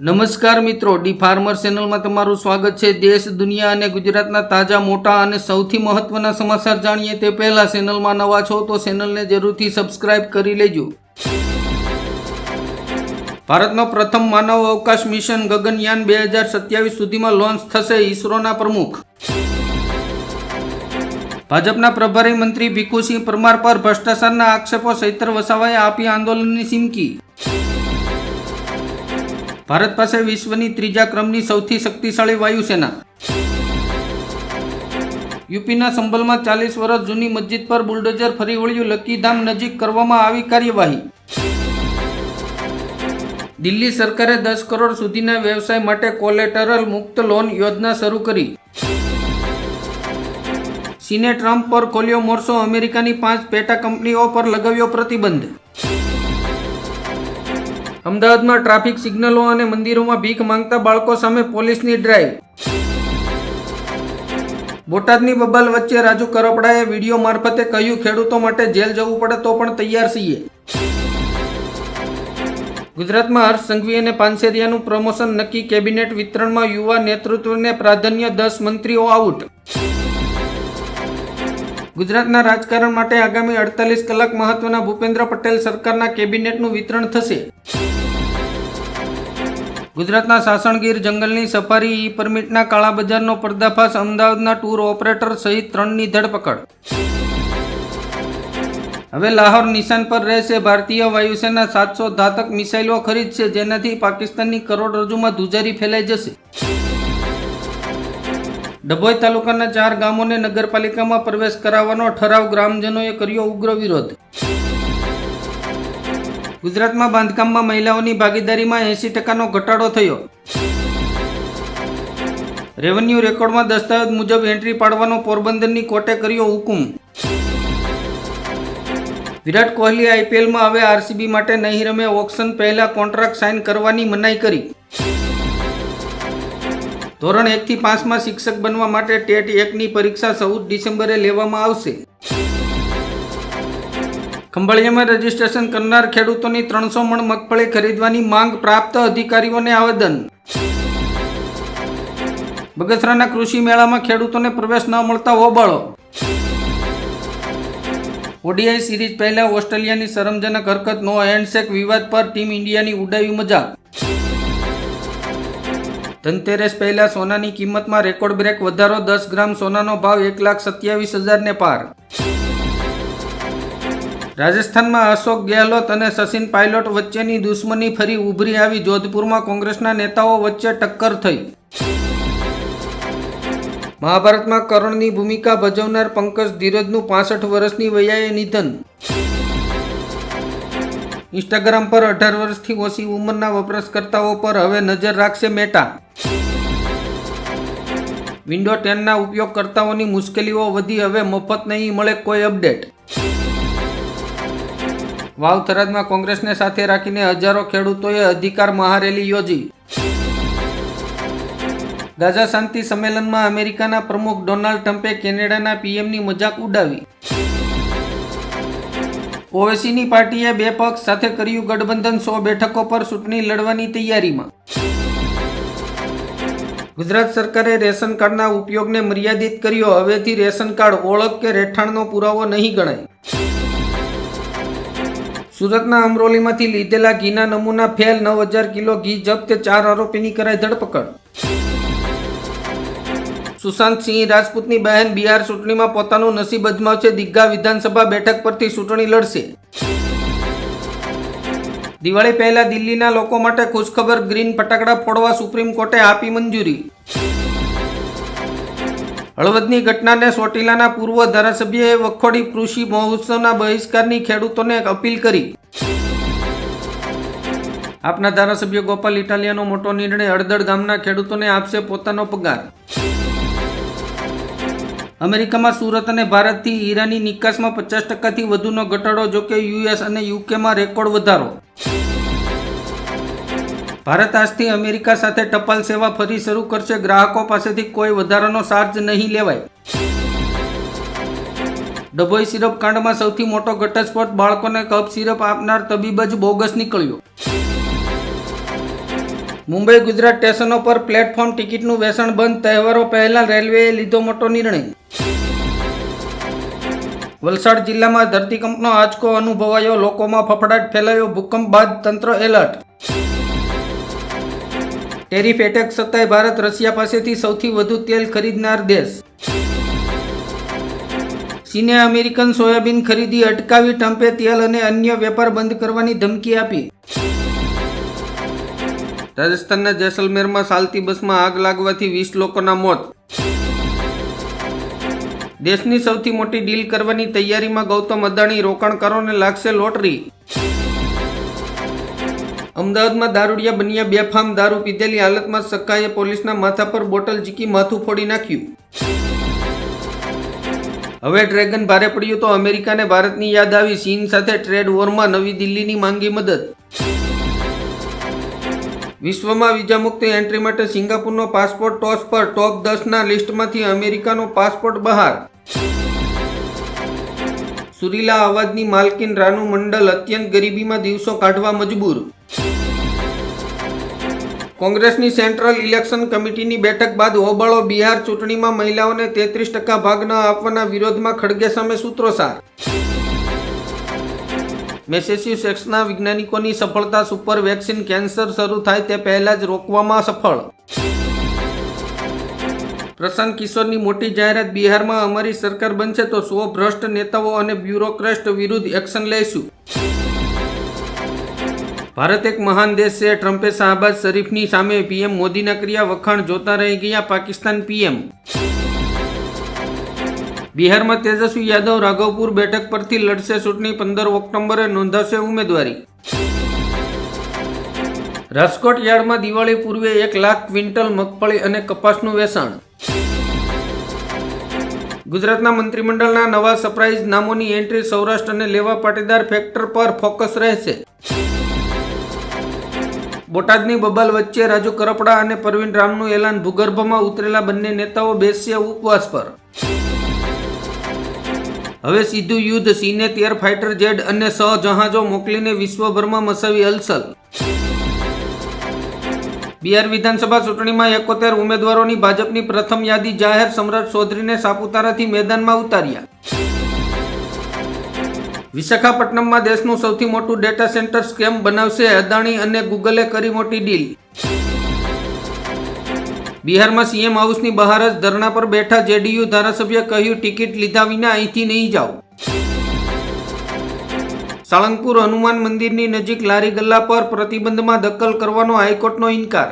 નમસ્કાર મિત્રો, D farmer ચેનલમાં તમારું સ્વાગત છે. દેશ, દુનિયા અને ગુજરાતના તાજા, મોટા અને સૌથી મહત્વના સમાચાર જાણીએ તે પહેલા ચેનલમાં નવા છો તો ચેનલને જરૂરથી સબસ્ક્રાઇબ કરી લેજો. ભારતનો પ્રથમ માનવ અવકાશ મિશન ગગનયાન બે હજાર સત્યાવીસ સુધીમાં લોન્ચ થશે ઈસરોના પ્રમુખ. ભાજપના પ્રભારી મંત્રી ભીખુસિંહ પરમાર પર ભ્રષ્ટાચારના આક્ષેપો સૈતર વસાવાએ આપી આંદોલનની ચીમકી. ભારત પાસે વિશ્વની ત્રીજા ક્રમની સૌથી શક્તિશાળી વાયુસેના. યુપીના સંભલમાં ચાલીસ વર્ષ જૂની મસ્જિદ પર બુલડોઝર ફરી વળ્યું. લકીધામ નજીક કરવામાં આવી કાર્યવાહી. દિલ્હી સરકારે દસ કરોડ સુધીના વ્યવસાય માટે કોલેટરલ મુક્ત લોન યોજના શરૂ કરી. ચીને ટ્રમ્પ પર ખોલ્યો મોરસો અમેરિકાની પાંચ પેટા કંપનીઓ પર લગાવ્યો પ્રતિબંધ. અમદાવાદમાં ટ્રાફિક સિગ્નલો અને મંદિરોમાં ભીખ માંગતા બાળકો સામે પોલીસની ડ્રાઈવ. બોટાદની બબાલ વચ્ચે રાજુ કરપડાએ વીડિયો મારફતે કહ્યું, ખેડૂતો માટે જેલ જવું પડે તો પણ તૈયાર છીએ. ગુજરાતમાં હર્ષ સંઘવી અને પાનસેરિયાનું પ્રમોશન નક્કી, કેબિનેટ વિતરણમાં યુવા નેતૃત્વને પ્રાધાન્ય દસ મંત્રીઓ આઉટ. ગુજરાતના રાજકારણ માટે આગામી અડતાલીસ કલાક મહત્વના ભૂપેન્દ્ર પટેલ સરકારના કેબિનેટનું વિતરણ થશે. ગુજરાતના સાસણગીર જંગલની સફારી, ઈ પરમિટના કાળા બજારનો પર્દાફાશ, અમદાવાદના ટૂર ઓપરેટર સહિત ત્રણની ધરપકડ. હવે લાહોર નિશાન પર રહેશે ભારતીય વાયુસેના સાતસો ધાતક મિસાઇલો ખરીદશે, જેનાથી પાકિસ્તાનની કરોડરજ્જુમાં ધુજારી ફેલાઈ જશે. ડભોઈ તાલુકાના ચાર ગામોને નગરપાલિકામાં પ્રવેશ કરાવવાનો ઠરાવ ગ્રામજનોએ કર્યો ઉગ્ર વિરોધ. ગુજરાતમાં બાંધકામમાં મહિલાઓની ભાગીદારીમાં એંસી ટકાનો ઘટાડો થયો. રેવન્યુ રેકોર્ડમાં દસ્તાવેજ મુજબ એન્ટ્રી પાડવાનો પોરબંદરની કોર્ટે કર્યો હુકુમ. વિરાટ કોહલી આઈપીએલમાં હવે આરસીબી માટે નહીં રમે ઓક્શન પહેલા કોન્ટ્રાક્ટ સાઇન કરવાની મનાઈ કરી. ધોરણ એકથી પાંચમાં શિક્ષક બનવા માટે ટેટ એકની પરીક્ષા ચૌદ ડિસેમ્બરે લેવામાં આવશે. ખંભાળિયામાં રજીસ્ટ્રેશન કરનાર ખેડૂતોની ત્રણસો મણ મગફળી ખરીદવાની માંગ પ્રાપ્ત અધિકારીઓને આવેદન. બગસરાના કૃષિ મેળામાં ખેડૂતોને પ્રવેશ ન મળતા હોબાળો. ઓડીઆઈ સિરીઝ પહેલા ઓસ્ટ્રેલિયાની શરમજનક હરકત, નો હેન્ડશેક વિવાદ પર ટીમ ઇન્ડિયાની ઉડાવી મજાક. ધનતેરસ પહેલા સોનાની કિંમતમાં રેકોર્ડ બ્રેક વધારો, દસ ગ્રામ સોનાનો ભાવ એક લાખ સત્યાવીસ હજારને પાર. રાજસ્થાનમાં અશોક ગેહલોત અને સચિન પાયલોટ વચ્ચેની દુશ્મની ફરી ઉભરી આવી, જોધપુરમાં કોંગ્રેસના નેતાઓ વચ્ચે ટક્કર થઈ. મહાભારતમાં કરણની ભૂમિકા ભજવનાર પંકજ ધીરજનું પાસઠ વર્ષની વયાએ નિધન. ઇન્સ્ટાગ્રામ પર અઢાર વર્ષથી ઓછી ઉંમરના વપરાશકર્તાઓ પર હવે નજર રાખશે મેટા. વિન્ડો ટેનના ઉપયોગકર્તાઓની મુશ્કેલીઓ વધી, હવે મફત નહીં મળે કોઈ અપડેટ. વાવ થરાદમાં કોંગ્રેસને સાથે રાખીને હજારો ખેડૂતોએ અધિકાર મહારેલી યોજી. ગાઝા શાંતિ સંમેલનમાં અમેરિકાના પ્રમુખ ડોનાલ્ડ ટ્રમ્પે કેનેડાના પીએમની મજાક ઉડાવી. ઓવેસીની પાર્ટીએ બે પક્ષ સાથે કર્યું ગઠબંધન સો બેઠકો પર ચૂંટણી લડવાની તૈયારીમાં. ગુજરાત સરકારે રેશન કાર્ડના ઉપયોગને મર્યાદિત કર્યો. હવેથી રેશન કાર્ડ ઓળખ કે રહેઠાણનો પુરાવો નહીં ગણાય. સુરતના અમરોલીમાંથી લીધેલા ઘીના નમૂના ફેલ નવ હજાર કિલો ઘી જપ્ત, ચાર આરોપીની કરાઈ ધરપકડ. સુશાંત સિંહ રાજપૂતની બહેન બિહાર ચૂંટણીમાં પોતાનું નસીબ અજમાવશે દિગ્ગા વિધાનસભા બેઠક પરથી ચૂંટણી લડશે. દિવાળી પહેલા દિલ્હીના લોકો માટે ખુશખબર ગ્રીન ફટાકડા ફોડવા સુપ્રીમ કોર્ટે આપી મંજૂરી. હળવદની ઘટનાને સોટીલાના પૂર્વ ધારાસભ્યએ વખોડી કૃષિ મહોત્સવના બહિષ્કારની ખેડૂતોને અપીલ કરી. આપના ધારાસભ્ય ગોપાલ ઇટાલિયાનો મોટો નિર્ણય હળદળ ગામના ખેડૂતોને આપશે પોતાનો પગાર. અમેરિકામાં સુરત અને ભારતથી હીરાની નિકાસમાં પચાસ ટકાથી વધુનો ઘટાડો જોકે યુએસ અને યુકેમાં રેકોર્ડ વધારો. ભારત આજથી અમેરિકા સાથે ટપાલ સેવા ફરી શરૂ કરશે. ગ્રાહકો પાસેથી કોઈ વધારાનો ચાર્જ નહીં લેવાય. ડભોઈ સિરપ કાંડમાં સૌથી મોટો ઘટસ્ફોટ. બાળકોને કપ સિરપ આપનાર તબીબ જ બોગસ નીકળ્યો. મુંબઈ ગુજરાત સ્ટેશનો પર પ્લેટફોર્મ ટિકિટનું વેચાણ બંધ. તહેવારો પહેલા રેલવેએ લીધો મોટો નિર્ણય. વલસાડ જિલ્લામાં ધરતીકંપનો આંચકો અનુભવાયો, લોકોમાં ફફડાટ ફેલાયો, ભૂકંપ બાદ તંત્ર એલર્ટ. ટેરિફ એટેક સત્તાએ ભારત, રશિયા પાસેથી સૌથી વધુ તેલ ખરીદનાર દેશ. ચીને અમેરિકન સોયાબીન ખરીદી અટકાવી ટ્રમ્પે તેલ અને અન્ય વેપાર બંધ કરવાની ધમકી આપી. રાજસ્થાનના જેસલમેરમાં ચાલતી બસમાં આગ લાગવાથી વીસ લોકોના મોત. દેશની સૌથી મોટી ડીલ કરવાની તૈયારીમાં ગૌતમ અદાણી રોકાણકારોને લાગશે લોટરી. અમદાવાદમાં દારૂડિયા બન્યા બેફામ દારૂ પીધેલી હાલતમાં સક્કાએ પોલીસના માથા પર બોટલ ઝીકી માથું ફોડી નાખ્યું. હવે ડ્રેગન ભારે પડ્યું તો અમેરિકાને ભારતની યાદ આવી, ચીન સાથે ટ્રેડ વોરમાં નવી દિલ્હીની માંગી મદદ. વિશ્વમાં વિઝામુક્ત એન્ટ્રી માટે સિંગાપુરનો પાસપોર્ટ ટોચ પર ટોપ દસના લિસ્ટમાંથી અમેરિકાનો પાસપોર્ટ બહાર. સુરીલા અવાજની માલકીન રાનુ મંડલ અત્યંત ગરીબીમાં દિવસો કાઢવા મજબૂર. કોંગ્રેસની સેન્ટ્રલ ઇલેક્શન કમિટીની બેઠક બાદ હોબાળો બિહાર ચૂંટણીમાં મહિલાઓને તેત્રીસ ટકા ભાગ ન આપવાના વિરોધમાં ખડગે સામે સૂત્રોસાર. મેસેચ્યુસેટ્સના વૈજ્ઞાનિકોની સફળતા સુપર વેક્સિન કેન્સર શરૂ થાય તે પહેલા જ રોકવામાં સફળ. પ્રશાંત કિશોરની મોટી જાહેરાત બિહારમાં અમારી સરકાર બનશે તો સો ભ્રષ્ટ નેતાઓ અને બ્યુરોક્રેસ્ટ વિરુદ્ધ એક્શન લઈશું. ભારત એક મહાન દેશ છે. ટ્રમ્પે શાહબાજ શરીફની સામે પીએમ મોદીના કર્યા વખાણ જોતા રહી ગયા પાકિસ્તાન પીએમ. બિહારમાં તેજસ્વી યાદવ રાઘવપુર બેઠક પરથી લડશે ચૂંટણી પંદર ઓક્ટોબરે નોંધાશે ઉમેદવારી. રાજકોટ યાર્ડમાં દિવાળી પૂર્વે એક લાખ ક્વિન્ટલ મગફળી અને કપાસનું વેચાણ. ગુજરાતના મંત્રીમંડળના નવા સરપ્રાઇઝ નામોની એન્ટ્રી સૌરાષ્ટ્ર અને લેવા પાટીદાર ફેક્ટર પર ફોકસ રહેશે. બોટાદની બબાલ વચ્ચે રાજુ કરપડા અને પરવીન રામનું એલાન ભૂગર્ભમાં ઉતરેલા બંને નેતાઓ બેસ્યા ઉપવાસ પર. હવે સીધું યુદ્ધ સિનેત એર ફાઇટર જેટ અને સ જહાજો મોકલીને વિશ્વભરમાં મસાવી હલચલ બિહાર વિધાનસભા ચૂંટણીમાં એકોતેર ઉમેદવારોની ભાજપની પ્રથમ યાદી જાહેર સમ્રાટ ચૌધરીને સાપુતારાથી મેદાનમાં ઉતાર્યા. વિશાખાપટ્ટનમમાં દેશનું સૌથી મોટું ડેટા સેન્ટર સ્કેમ બનાવશે અદાણી અને ગૂગલે કરી મોટી ડીલ બિહારમાં સીએમ હાઉસની બહાર જ ધરણા પર બેઠા જેડીયુ ધારાસભ્ય કહ્યું, ટિકિટ લીધા વિના અહીંથી નહીં જાઓ. સાળંગપુર હનુમાન મંદિરની નજીક લારી ગલ્લા પર પ્રતિબંધમાં દખલ કરવાનો હાઈકોર્ટનો ઇનકાર.